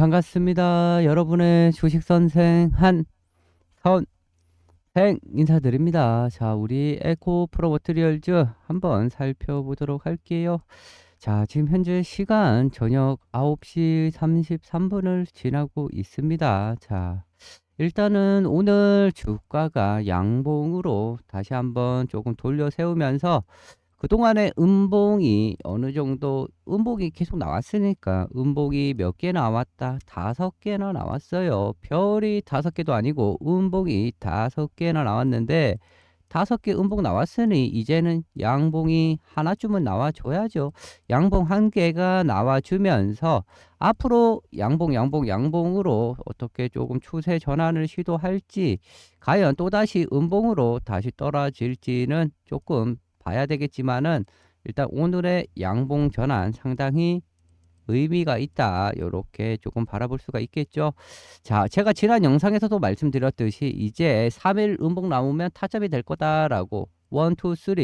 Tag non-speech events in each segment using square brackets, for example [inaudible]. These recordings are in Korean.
네, 반갑습니다. 여러분의 주식 선생 한선생 인사드립니다. 자, 우리 에코 프로 머트리얼즈 한번 살펴보도록 할게요. 자, 지금 현재 시간 저녁 9시 33분을 지나고 있습니다. 자, 일단은 오늘 주가가 양봉으로 다시 한번 조금 돌려 세우면서 그동안에 음봉이 어느 정도 음봉이 계속 나왔으니까 음봉이 몇 개 나왔다? 다섯 개나 나왔어요. 별이 다섯 개도 아니고 음봉이 다섯 개나 나왔는데 다섯 개 음봉 나왔으니 이제는 양봉이 하나쯤은 나와줘야죠. 양봉 한 개가 나와주면서 앞으로 양봉 양봉 양봉으로 어떻게 조금 추세 전환을 시도할지 과연 또다시 음봉으로 다시 떨어질지는 조금 봐야 되겠지만은 일단 오늘의 양봉 전환 상당히 의미가 있다. 이렇게 조금 바라볼 수가 있겠죠. 자, 제가 지난 영상에서도 말씀드렸듯이 이제 3일 음봉 나오면 타점이 될 거다라고 1, 2, 3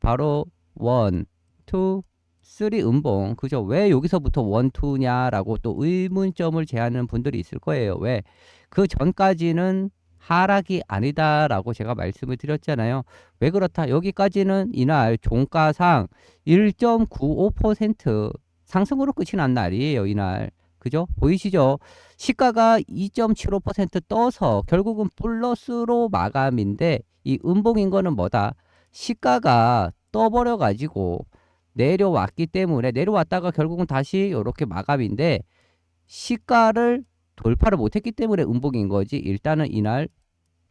바로 1, 2, 3 음봉 그죠? 왜 여기서부터 1, 2냐라고 또 의문점을 제하는 분들이 있을 거예요. 왜? 그 전까지는 하락이 아니다라고 제가 말씀을 드렸잖아요. 왜 그렇다? 여기까지는 이날 종가상 1.95% 상승으로 끝이 난 날이에요. 이날. 그죠? 보이시죠? 시가가 2.75% 떠서 결국은 플러스로 마감인데 이 음봉인 거는 뭐다? 시가가 떠버려 가지고 내려왔기 때문에 내려왔다가 결국은 다시 이렇게 마감인데 시가를 돌파를 못했기 때문에 음봉인 거지 일단은 이날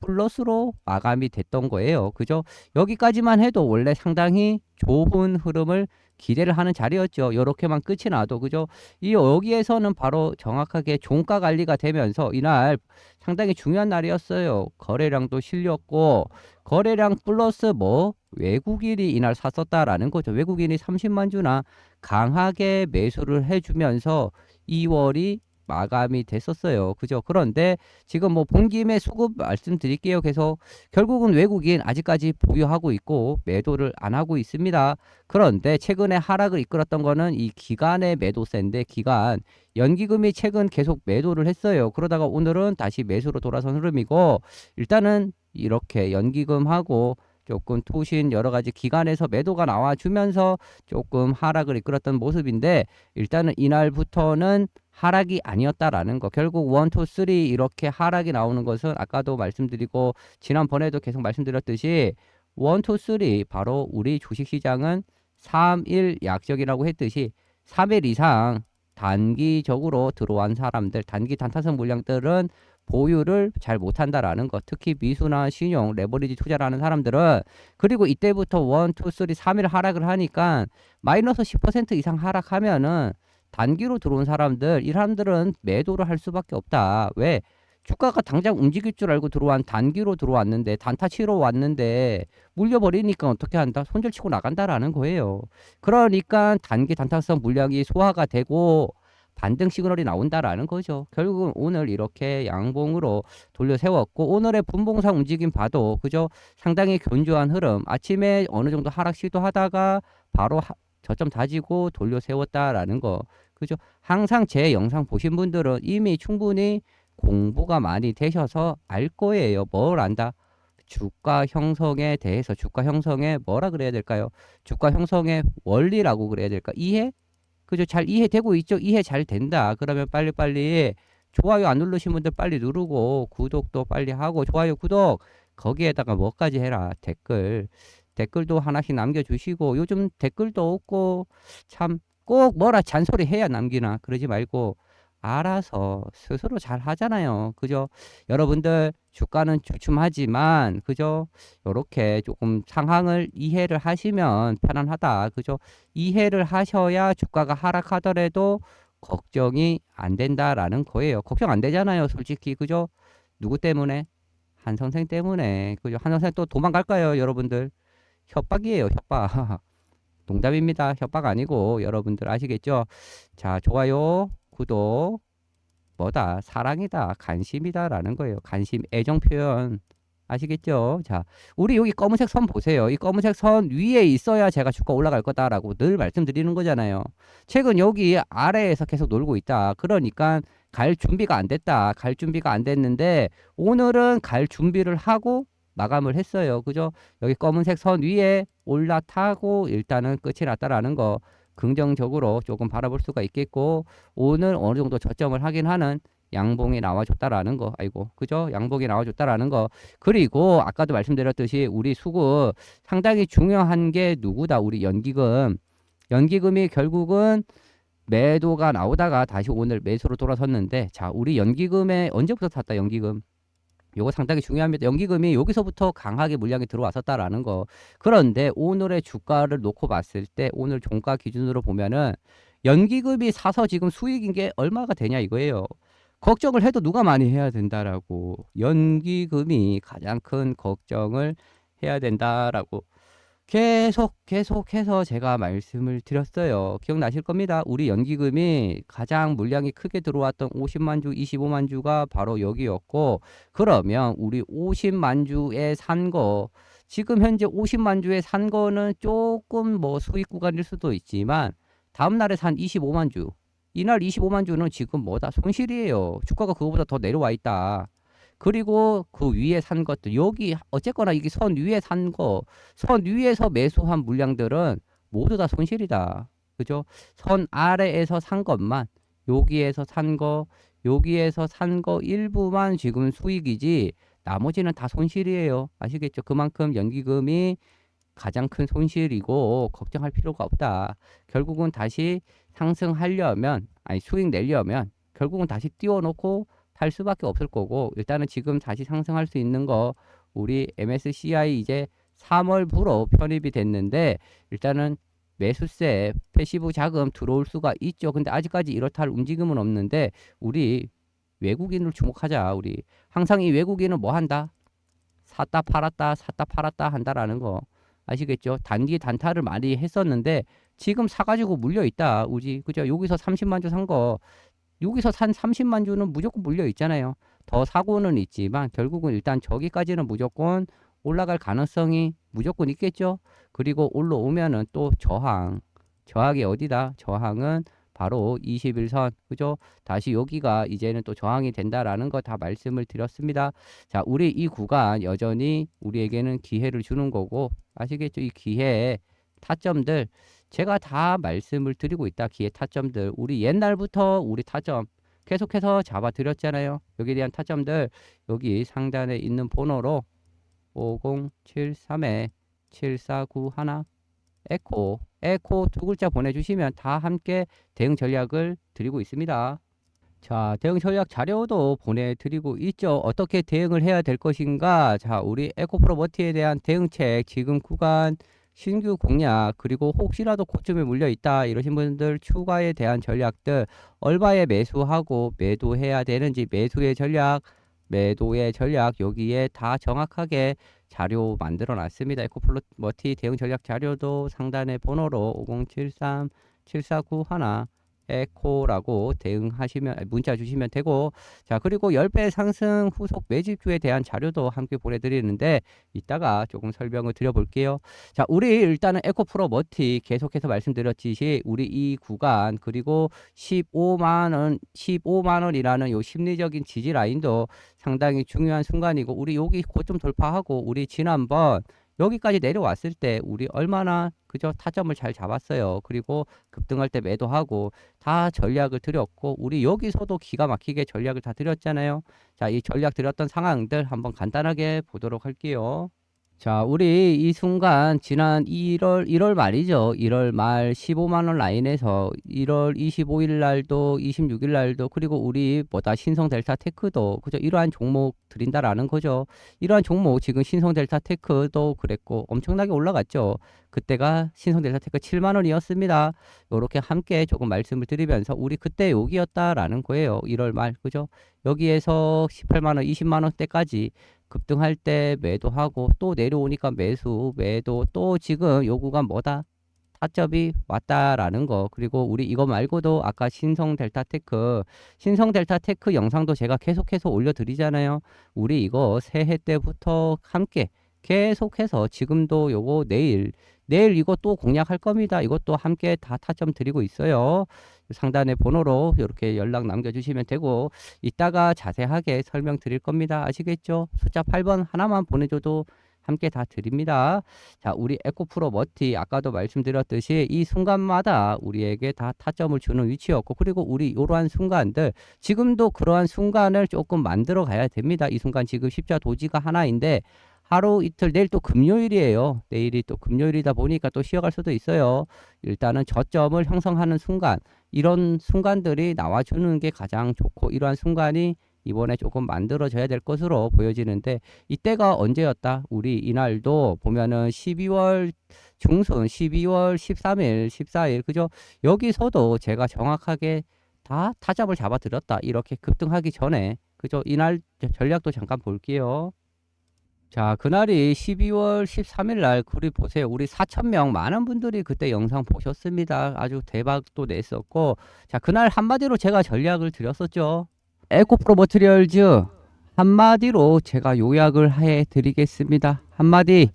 플러스로 마감이 됐던 거예요. 그죠? 여기까지만 해도 원래 상당히 좋은 흐름을 기대를 하는 자리였죠. 이렇게만 끝이 나도 그죠? 이 여기에서는 바로 정확하게 종가 관리가 되면서 이날 상당히 중요한 날이었어요. 거래량도 실렸고 거래량 플러스 뭐 외국인이 이날 샀었다라는 거죠. 외국인이 30만 주나 강하게 매수를 해주면서 2월이 마감이 됐었어요. 그죠? 그런데 지금 뭐 본 김에 수급 말씀드릴게요. 계속 결국은 외국인 아직까지 보유하고 있고 매도를 안 하고 있습니다. 그런데 최근에 하락을 이끌었던 거는 이 기간의 매도세인데 기간 연기금이 최근 계속 매도를 했어요. 그러다가 오늘은 다시 매수로 돌아선 흐름이고 일단은 이렇게 연기금하고 조금 투신 여러 가지 기관에서 매도가 나와주면서 조금 하락을 이끌었던 모습인데 일단은 이날부터는 하락이 아니었다라는 거. 결국 1, 2, 3 이렇게 하락이 나오는 것은 아까도 말씀드리고 지난번에도 계속 말씀드렸듯이 1, 2, 3 바로 우리 주식시장은 3, 1 약적이라고 했듯이 3일 이상 단기적으로 들어온 사람들, 단기 단타성 물량들은 보유를 잘 못한다라는 것. 특히 미수나 신용, 레버리지 투자를 하는 사람들은 그리고 이때부터 1, 2, 3, 3일 하락을 하니까 마이너스 10% 이상 하락하면은 단기로 들어온 사람들, 이 사람들은 매도를 할 수밖에 없다. 왜? 주가가 당장 움직일 줄 알고 들어온 단기로 들어왔는데 단타 치러 왔는데 물려버리니까 어떻게 한다? 손절치고 나간다라는 거예요. 그러니까 단기 단타성 물량이 소화가 되고 반등 시그널이 나온다라는 거죠. 결국은 오늘 이렇게 양봉으로 돌려 세웠고 오늘의 분봉상 움직임 봐도 그죠? 상당히 견조한 흐름. 아침에 어느 정도 하락 시도하다가 바로 하, 저점 다지고 돌려 세웠다라는 거. 그죠? 항상 제 영상 보신 분들은 이미 충분히 공부가 많이 되셔서 알 거예요. 뭘 안다? 주가 형성에 대해서 주가 형성에 뭐라 그래야 될까요? 주가 형성의 원리라고 그래야 될까? 이해? 그죠? 잘 이해되고 있죠? 이해 잘 된다. 그러면 빨리빨리 좋아요 안 누르신 분들 빨리 누르고 구독도 빨리 하고 좋아요 구독 거기에다가 뭐까지 해라 댓글 댓글도 하나씩 남겨주시고 요즘 댓글도 없고 참 꼭 뭐라 잔소리 해야 남기나 그러지 말고 알아서 스스로 잘 하잖아요. 그죠? 여러분들 주가는 주춤하지만 그죠? 요렇게 조금 상황을 이해를 하시면 편안하다. 그죠? 이해를 하셔야 주가가 하락하더라도 걱정이 안 된다라는 거예요. 걱정 안 되잖아요. 솔직히. 그죠? 누구 때문에? 한 선생 때문에. 그죠? 한 선생 또 도망갈까요, 여러분들? 협박이에요, 협박. [laughs] 농담입니다. 협박 아니고 여러분들 아시겠죠? 자, 좋아요. 구독 뭐다 사랑이다 관심이다 라는 거예요 관심 애정 표현 아시겠죠? 자, 우리 여기 검은색 선 보세요. 이 검은색 선 위에 있어야 제가 주가 올라갈 거다라고 늘 말씀드리는 거잖아요. 최근 여기 아래에서 계속 놀고 있다. 그러니까 갈 준비가 안 됐다. 갈 준비가 안 됐는데 오늘은 갈 준비를 하고 마감을 했어요. 그죠? 여기 검은색 선 위에 올라타고 일단은 끝이 났다라는 거 긍정적으로 조금 바라볼 수가 있겠고 오늘 어느 정도 저점을 확인하는 양봉이 나와줬다라는 거 아이고 그죠 양봉이 나와줬다라는 거 그리고 아까도 말씀드렸듯이 우리 수급 상당히 중요한 게 누구다 우리 연기금 연기금이 결국은 매도가 나오다가 다시 오늘 매수로 돌아섰는데 자 우리 연기금에 언제부터 샀다 연기금 요거 상당히 중요합니다. 연기금이 여기서부터 강하게 물량이 들어왔었다라는 거. 그런데 오늘의 주가를 놓고 봤을 때 오늘 종가 기준으로 보면은 연기금이 사서 지금 수익인 게 얼마가 되냐 이거예요. 걱정을 해도 누가 많이 해야 된다라고. 연기금이 가장 큰 걱정을 해야 된다라고. 계속 계속해서 제가 말씀을 드렸어요. 기억나실 겁니다. 우리 연기금이 가장 물량이 크게 들어왔던 50만 주, 25만 주가 바로 여기였고 그러면 우리 50만 주에 산 거 지금 현재 50만 주에 산 거는 조금 뭐 수익 구간일 수도 있지만 다음 날에 산 25만 주 이날 25만 주는 지금 뭐다 손실이에요. 주가가 그거보다 더 내려와 있다. 그리고 그 위에 산 것들 여기 어쨌거나 이게 선 위에 산 거 선 위에서 매수한 물량들은 모두 다 손실이다. 그죠? 선 아래에서 산 것만 여기에서 산 거 여기에서 산 거 일부만 지금 수익이지 나머지는 다 손실이에요. 아시겠죠? 그만큼 연기금이 가장 큰 손실이고 걱정할 필요가 없다. 결국은 다시 상승하려면 아니 수익 내려면 결국은 다시 띄워놓고 할 수밖에 없을 거고 일단은 지금 다시 상승할 수 있는 거 우리 MSCI 이제 3월부로 편입이 됐는데 일단은 매수세 패시브 자금 들어올 수가 있죠. 근데 아직까지 이렇다 할 움직임은 없는데 우리 외국인을 주목하자. 우리 항상 이 외국인은 뭐 한다? 샀다 팔았다 샀다 팔았다 한다라는 거 아시겠죠? 단기 단타를 많이 했었는데 지금 사가지고 물려 있다. 우지 그죠? 여기서 30만 주 산 거 여기서 산 30만 주는 무조건 물려 있잖아요. 더 사고는 있지만 결국은 일단 저기까지는 무조건 올라갈 가능성이 무조건 있겠죠. 그리고 올라오면은 또 저항. 저항이 어디다? 저항은 바로 21선. 그죠? 다시 여기가 이제는 또 저항이 된다라는 거 다 말씀을 드렸습니다. 자, 우리 이 구간 여전히 우리에게는 기회를 주는 거고 아시겠죠? 이 기회에 타점들 제가 다 말씀을 드리고 있다. 기회 타점들. 우리 옛날부터 우리 타점 계속해서 잡아 드렸잖아요. 여기에 대한 타점들 여기 상단에 있는 번호로 5073에 7491 에코 에코 두 글자 보내주시면 다 함께 대응 전략을 드리고 있습니다. 자, 대응 전략 자료도 보내드리고 있죠. 어떻게 대응을 해야 될 것인가? 자, 우리 에코 프로 머티에 대한 대응책 지금 구간 신규 공략 그리고 혹시라도 고점에 물려 있다 이러신 분들 추가에 대한 전략들 얼마에 매수하고 매도해야 되는지 매수의 전략 매도의 전략 여기에 다 정확하게 자료 만들어 놨습니다. 에코플로 머티 대응 전략 자료도 상단의 번호로 5073 7491 에코라고 대응하시면 문자 주시면 되고. 자 그리고 10배 상승 후속 매집주에 대한 자료도 함께 보내드리는데 이따가 조금 설명을 드려볼게요. 자 우리 일단은 에코 프로 머티 계속해서 말씀드렸듯이 우리 이 구간 그리고 15만원 15만원이라는 요 심리적인 지지 라인도 상당히 중요한 순간이고 우리 여기 고점 돌파하고 우리 지난번 여기까지 내려왔을 때 우리 얼마나 그저 타점을 잘 잡았어요. 그리고 급등할 때 매도하고 다 전략을 드렸고 우리 여기서도 기가 막히게 전략을 다 드렸잖아요. 자, 이 전략 드렸던 상황들 한번 간단하게 보도록 할게요. 자, 우리 이 순간 지난 1월 1월 말이죠. 1월 말 15만 원 라인에서 1월 25일 날도 26일 날도 그리고 우리 뭐다 신성 델타 테크도 그죠? 이러한 종목 드린다라는 거죠. 이러한 종목 지금 신성 델타 테크도 그랬고 엄청나게 올라갔죠. 그때가 신성 델타 테크 7만 원이었습니다. 요렇게 함께 조금 말씀을 드리면서 우리 그때 여기였다라는 거예요. 1월 말 그죠? 여기에서 18만 원, 20만 원대까지 급등할 때 매도하고 또 내려오니까 매수, 매도 또 지금 요 구간 뭐다? 타점이 왔다라는 거. 그리고 우리 이거 말고도 아까 신성 델타 테크 신성 델타 테크 영상도 제가 계속해서 올려드리잖아요. 우리 이거 새해 때부터 함께 계속해서 지금도 요거 내일 내일 또 공략할 겁니다. 이것도 함께 다 타점 드리고 있어요 상단의 번호로 이렇게 연락 남겨주시면 되고 이따가 자세하게 설명드릴 겁니다 아시겠죠 숫자 8번 하나만 보내줘도 함께 다 드립니다. 자, 우리 에코프로 머티 아까도 말씀드렸듯이 이 순간마다 우리에게 다 타점을 주는 위치였고 그리고 우리 이러한 순간들 지금도 그러한 순간을 조금 만들어 가야 됩니다. 이 순간 지금 십자 도지가 하나인데 하루 이틀 내일 또 금요일이에요. 내일이 또 금요일이다 보니까 또 쉬어갈 수도 있어요. 일단은 저점을 형성하는 순간 이런 순간들이 나와주는 게 가장 좋고 이러한 순간이 이번에 조금 만들어져야 될 것으로 보여지는데 이때가 언제였다? 우리 이날도 보면은 12월 중순 12월 13일, 14일 그죠? 여기서도 제가 정확하게 다 타잡을 잡아 드렸다. 이렇게 급등하기 전에 그죠? 이날 전략도 잠깐 볼게요. 자, 그날이 12월 13일 날, 우리 보세요. 우리 4,000명, 많은 분들이 그때 영상 보셨습니다. 아주 대박도 냈었고, 자, 그날 한마디로 제가 전략을 드렸었죠. 에코프로 머트리얼즈, 한마디로 제가 요약을 해 드리겠습니다. 한마디.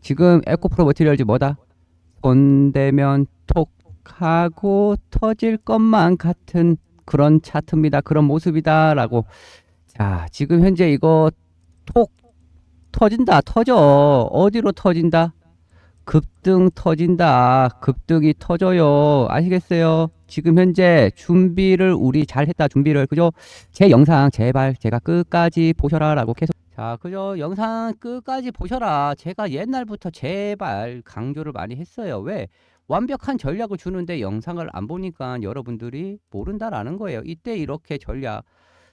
지금 에코프로 머트리얼즈 뭐다? 손대면 톡 하고 터질 것만 같은 그런 차트입니다. 그런 모습이다 라고. 자, 지금 현재 이거 톡 터진다. 터져. 어디로 터진다? 급등 터진다. 급등이 터져요. 아시겠어요? 지금 현재 준비를 우리 잘 했다. 준비를. 그죠? 제 영상 제발 제가 끝까지 보셔라 라고 계속 자, 그죠? 영상 끝까지 보셔라. 제가 옛날부터 제발 강조를 많이 했어요. 왜? 완벽한 전략을 주는데 영상을 안 보니까 여러분들이 모른다라는 거예요. 이때 이렇게 전략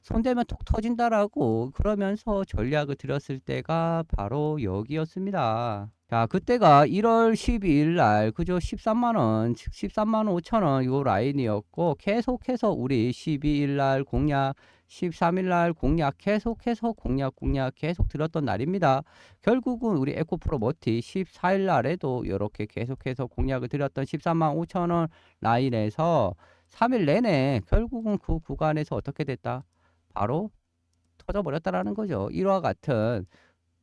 손대면 톡 터진다라고 그러면서 전략을 드렸을 때가 바로 여기였습니다. 자, 그때가 1월 12일 날 그죠? 13만 원, 13만 5천 원 요 라인이었고 계속해서 우리 12일 날 공략 13일 날 공략 계속해서 공략 공략 계속 들었던 날입니다. 결국은 우리 에코프로 머티 14일 날에도 이렇게 계속해서 공략을 드렸던 13만 5천 원 라인에서 3일 내내 결국은 그 구간에서 어떻게 됐다? 바로 터져버렸다라는 거죠. 이와 같은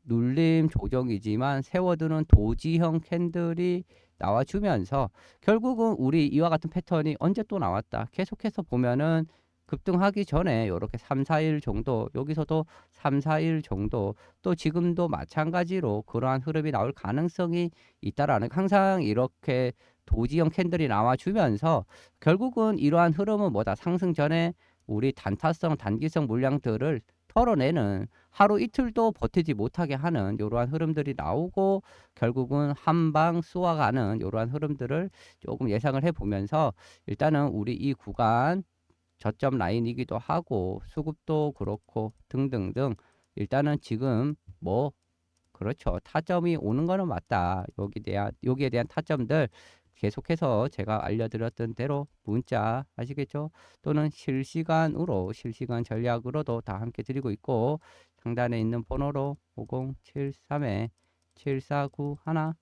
눌림 조정이지만 세워두는 도지형 캔들이 나와주면서 결국은 우리 이와 같은 패턴이 언제 또 나왔다. 계속해서 보면은 급등하기 전에 이렇게 3, 4일 정도 여기서도 3, 4일 정도 또 지금도 마찬가지로 그러한 흐름이 나올 가능성이 있다라는 항상 이렇게 도지형 캔들이 나와주면서 결국은 이러한 흐름은 뭐다 상승 전에 우리 단타성 단기성 물량들을 털어내는 하루 이틀도 버티지 못하게 하는 이러한 흐름들이 나오고 결국은 한방 쏘아가는 이러한 흐름들을 조금 예상을 해보면서 일단은 우리 이 구간 저점 라인이기도 하고 수급도 그렇고 등등등 일단은 지금 뭐 그렇죠. 타점이 오는 거는 맞다. 여기 대한 여기에 대한 타점들 계속해서 제가 알려드렸던 대로 문자 아시겠죠 또는 실시간으로 실시간 전략으로도 다 함께 드리고 있고 상단에 있는 번호로 5073에 7491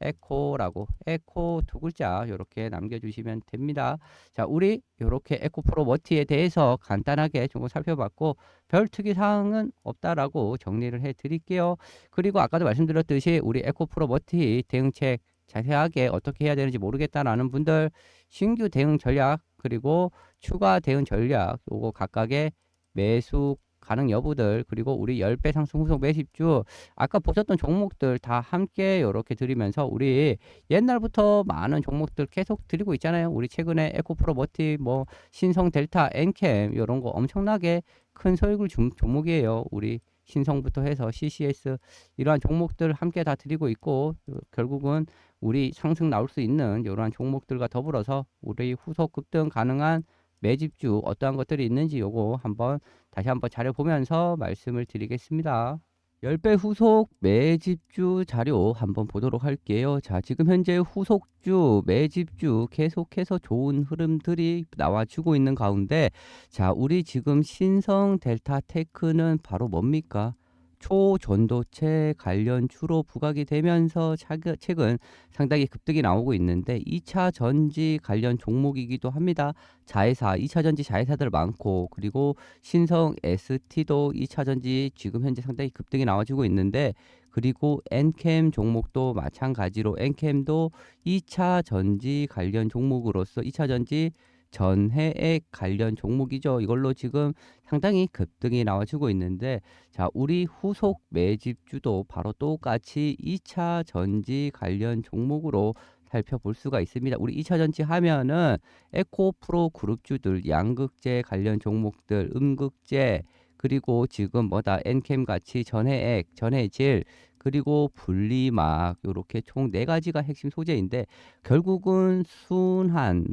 에코라고 에코 두 글자 이렇게 남겨주시면 됩니다. 자, 우리 이렇게 에코 프로 머티에 대해서 간단하게 조금 살펴봤고 별 특이 사항은 없다라고 정리를 해드릴게요. 그리고 아까도 말씀드렸듯이 우리 에코 프로 머티 대응책 자세하게 어떻게 해야 되는지 모르겠다라는 분들 신규 대응 전략 그리고 추가 대응 전략 요거 각각의 매수 가능 여부들 그리고 우리 10배 상승 후속 매집주 아까 보셨던 종목들 다 함께 이렇게 드리면서 우리 옛날부터 많은 종목들 계속 드리고 있잖아요. 우리 최근에 에코프로 머티 뭐 신성 델타 엔캠 이런 거 엄청나게 큰 소액을 준 종목이에요. 우리 신성부터 해서 CCS 이러한 종목들 함께 다 드리고 있고 결국은 우리 상승 나올 수 있는 이러한 종목들과 더불어서 우리 후속 급등 가능한 매집주 어떠한 것들이 있는지 요거 한번 다시 한번 자료 보면서 말씀을 드리겠습니다. 10배 후속 매집주 자료 한번 보도록 할게요. 자, 지금 현재 후속주, 매집주 계속해서 좋은 흐름들이 나와주고 있는 가운데 자, 우리 지금 신성 델타 테크는 바로 뭡니까? 초전도체 관련 주로 부각이 되면서 차그- 최근 상당히 급등이 나오고 있는데 2차 전지 관련 종목이기도 합니다. 자회사, 2차 전지 자회사들 많고 그리고 신성 ST도 2차 전지 지금 현재 상당히 급등이 나와주고 있는데 그리고 엔캠 종목도 마찬가지로 엔캠도 2차 전지 관련 종목으로서 2차 전지 전해액 관련 종목이죠. 이걸로 지금 상당히 급등이 나와주고 있는데 자, 우리 후속 매집주도 바로 똑같이 2차 전지 관련 종목으로 살펴볼 수가 있습니다. 우리 2차 전지 하면은 에코프로 그룹주들, 양극재 관련 종목들, 음극재, 그리고 지금 뭐다 엔캠 같이 전해액, 전해질, 그리고 분리막 요렇게 총 네 가지가 핵심 소재인데 결국은 순한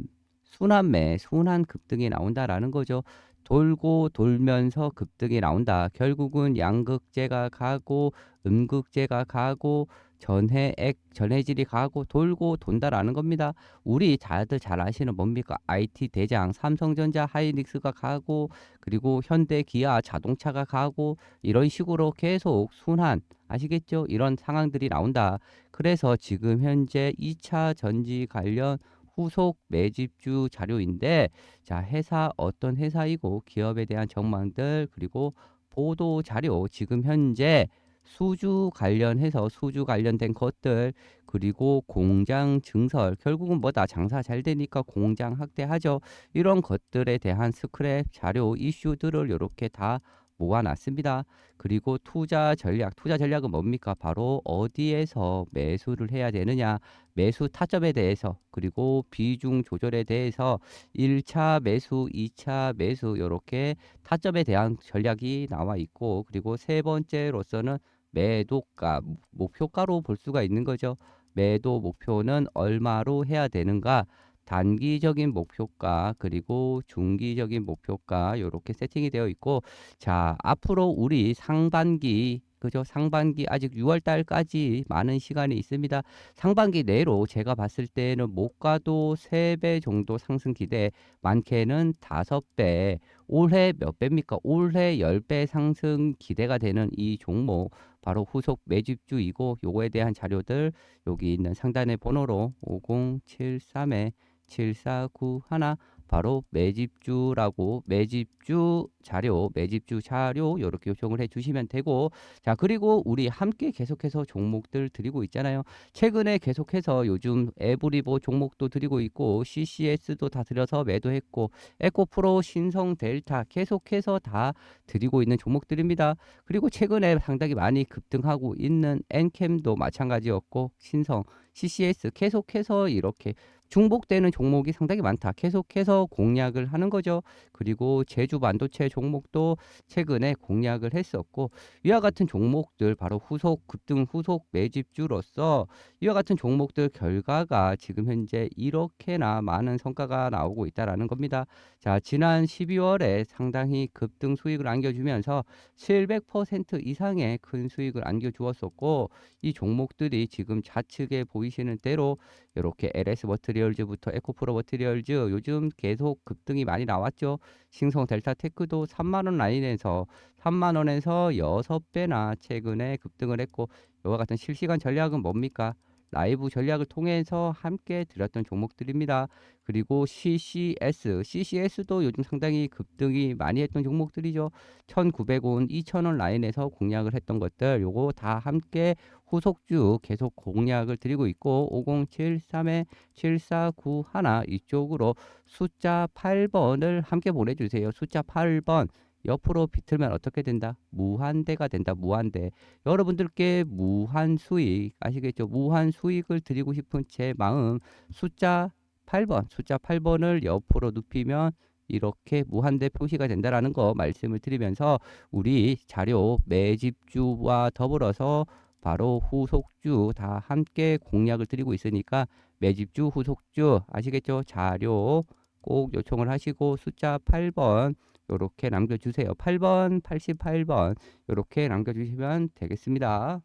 순환매, 순환 급등이 나온다라는 거죠. 돌고 돌면서 급등이 나온다. 결국은 양극재가 가고 음극재가 가고 전해액, 전해질이 가고 돌고 돈다라는 겁니다. 우리 다들 잘 아시는 뭡니까? IT 대장 삼성전자 하이닉스가 가고 그리고 현대 기아 자동차가 가고 이런 식으로 계속 순환 아시겠죠? 이런 상황들이 나온다. 그래서 지금 현재 2차 전지 관련 후속 매집주 자료인데 자 회사 어떤 회사이고 기업에 대한 전망들 그리고 보도 자료 지금 현재 수주 관련해서 수주 관련된 것들 그리고 공장 증설 결국은 뭐다 장사 잘 되니까 공장 확대하죠. 이런 것들에 대한 스크랩 자료 이슈들을 이렇게 다 모아놨습니다. 그리고 투자 전략, 투자 전략은 뭡니까? 바로 어디에서 매수를 해야 되느냐, 매수 타점에 대해서, 그리고 비중 조절에 대해서 1차 매수, 2차 매수, 이렇게 타점에 대한 전략이 나와 있고, 그리고 세 번째로서는 매도가, 목표가로 볼 수가 있는 거죠. 매도 목표는 얼마로 해야 되는가? 단기적인 목표가 그리고 중기적인 목표가 이렇게 세팅이 되어 있고 자 앞으로 우리 상반기 그죠? 상반기 아직 6월 달까지 많은 시간이 있습니다. 상반기 내로 제가 봤을 때는 못 가도 3배 정도 상승 기대 많게는 5배 올해 몇 배입니까? 올해 10배 상승 기대가 되는 이 종목 바로 후속 매집주이고 요거에 대한 자료들 여기 있는 상단의 번호로 5073에 7491 바로 매집주라고 매집주 자료, 매집주 자료 이렇게 요청을 해 주시면 되고 자, 그리고 우리 함께 계속해서 종목들 드리고 있잖아요. 최근에 계속해서 요즘 에브리보 종목도 드리고 있고 CCS도 다 드려서 매도했고 에코프로, 신성, 델타 계속해서 다 드리고 있는 종목들입니다. 그리고 최근에 상당히 많이 급등하고 있는 엔캠도 마찬가지였고 신성, CCS 계속해서 이렇게 중복되는 종목이 상당히 많다. 계속해서 공략을 하는 거죠. 그리고 제주 반도체 종목도 최근에 공략을 했었고 이와 같은 종목들 바로 후속 급등 후속 매집주로서 이와 같은 종목들 결과가 지금 현재 이렇게나 많은 성과가 나오고 있다라는 겁니다. 자, 지난 12월에 상당히 급등 수익을 안겨주면서 700% 이상의 큰 수익을 안겨주었었고 이 종목들이 지금 좌측에 보이시는 대로 이렇게 LS 머트리얼즈부터 에코프로 머트리얼즈 요즘 계속 급등이 많이 나왔죠. 신성 델타 테크도 3만 원 라인에서 3만 원에서 6배나 최근에 급등을 했고 이와 같은 실시간 전략은 뭡니까? 라이브 전략을 통해서 함께 드렸던 종목들입니다. 그리고 CCS, CCS도 요즘 상당히 급등이 많이 했던 종목들이죠. 1,900원, 2,000원 라인에서 공략을 했던 것들 요거 다 함께 후속주 계속 공략을 드리고 있고 5073에 7491 이쪽으로 숫자 8번을 함께 보내주세요. 숫자 8번 옆으로 비틀면 어떻게 된다? 무한대가 된다. 무한대. 여러분들께 무한 수익 아시겠죠? 무한 수익을 드리고 싶은 제 마음 숫자 8번, 숫자 8번을 옆으로 눕히면 이렇게 무한대 표시가 된다라는 거 말씀을 드리면서 우리 자료 매집주와 더불어서 바로 후속주 다 함께 공략을 드리고 있으니까 매집주, 후속주 아시겠죠? 자료 꼭 요청을 하시고 숫자 8번 요렇게 남겨주세요. 8번, 88번 요렇게 남겨주시면 되겠습니다.